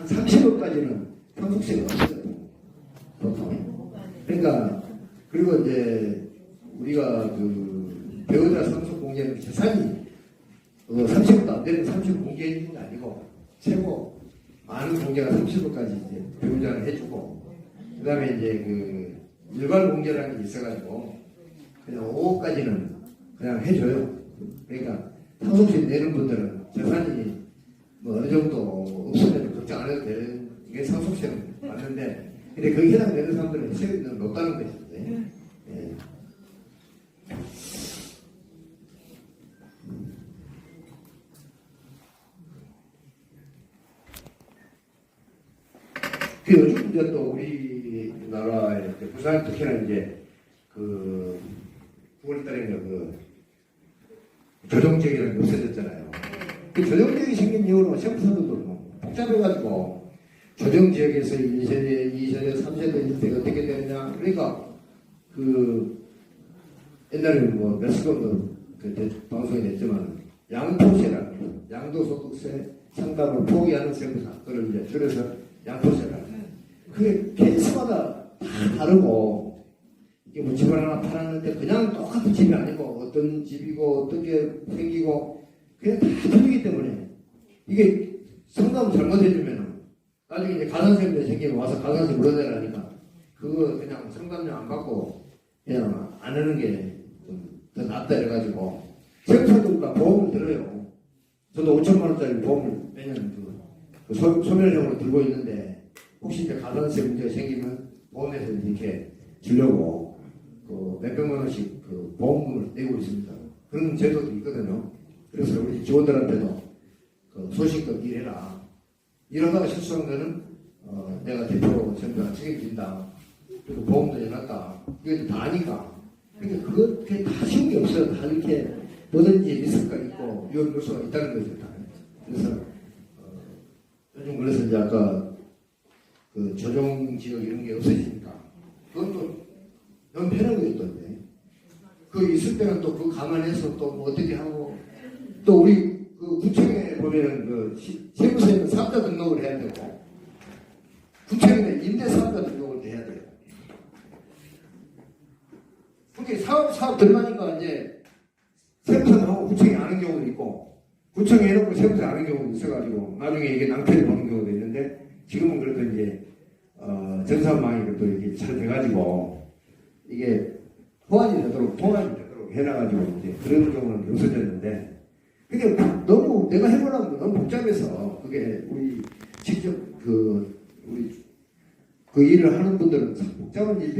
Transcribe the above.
한 30억까지는 상속세가 없어요. 보통. 그러니까 그리고 이제 우리가 그 배우자 상속 공제는 재산이 어, 30억도 안 되는 30억 공개해 주는 게 아니고 최고 많은 공개가 30억까지 이제 배우자는 해주고 그 다음에 이제 그 일괄 공개라는 게 있어가지고 그냥 5억까지는 그냥 해줘요. 그러니까 상속세 내는 분들은 정도 없으면 걱정 안 해도 되는 게 상속세는 맞는데 근데 거기 해당되는 사람들은 세금이 높다는 것이죠. 예. 그 요즘 이제 또 우리나라의 이제 부산 특히나 이제 그 9월달에 그 조정적이라는 게 없어졌잖아요. 그 조정적이 생긴 이후로 세무서들도 뭐 복잡해가지고 조정지역에서 1세대, 2세대, 3세대 때 어떻게 되느냐. 그러니까 그 옛날에 뭐 몇 수건도 그 방송이 됐지만 양포세라는 거, 양도소득세 상담을 포기하는 세무사 그걸 이제 줄여서 양포세라는 거. 그게 케이스마다 다 다르고 이게 뭐 집을 하나 팔았는데 그냥 똑같은 집이 아니고 어떤 집이고 어떻게 생기고 그냥 다 틀리기 때문에 이게 상담 잘못해주면은 나중에 이제 가산세문제 생기면 와서 가산세 물어내라니까 그거 그냥 상담료 안 받고 그냥 안 하는 게좀더 낫다 해가지고 세무사들과 보험을 들어요. 저도 5천만 원짜리 보험을 매년 그, 그 소, 소멸형으로 들고 있는데 혹시 이제 가산세 문제가 생기면 보험에서 이렇게 주려고 그 몇백만 원씩 그 보험금을 내고 있습니다. 그런 제도도 있거든요. 그래서 우리 직원들한테도 그 소신껏 일해라. 이러다가 거는 어, 내가 대표로 전부 다 책임진다. 그리고 보험도 해놨다. 이것도 다 아니까. 그러니까 그거 그게 다 쉬운 게 없어요. 다 이렇게 뭐든지 리스크가 있고 위험 요소가 있다는 거죠. 다. 그래서 어, 요즘 그래서 이제 아까 그 조정 지역 이런 게 없어지니까 그것도 편하게 있던데. 그 있을 때는 또 그거 감안해서 또 뭐 어떻게 하고 또 우리 그 구청에 보면은 그 시- 세무서에는 사업자 등록을 해야 되고 구청에는 임대 사업자 등록을 해야 돼요. 그게 사업 사업 들어가니까 이제 세무서는 하고 구청이 아는 경우도 있고 구청에 해놓고 세무서 아는 경우도 있어가지고 나중에 이게 낭패를 보는 경우도 있는데 지금은 그래도 이제 어, 전산망이 그래도 이게 잘 돼가지고 이게 호환이 되도록 통합이 되도록 해놔가지고 이제 그런 경우는 없어졌는데 그게 너무 내가 해보려면 너무 복잡해서 그게 우리 직접 그 우리 그 일을 하는 분들은 참 복잡한 일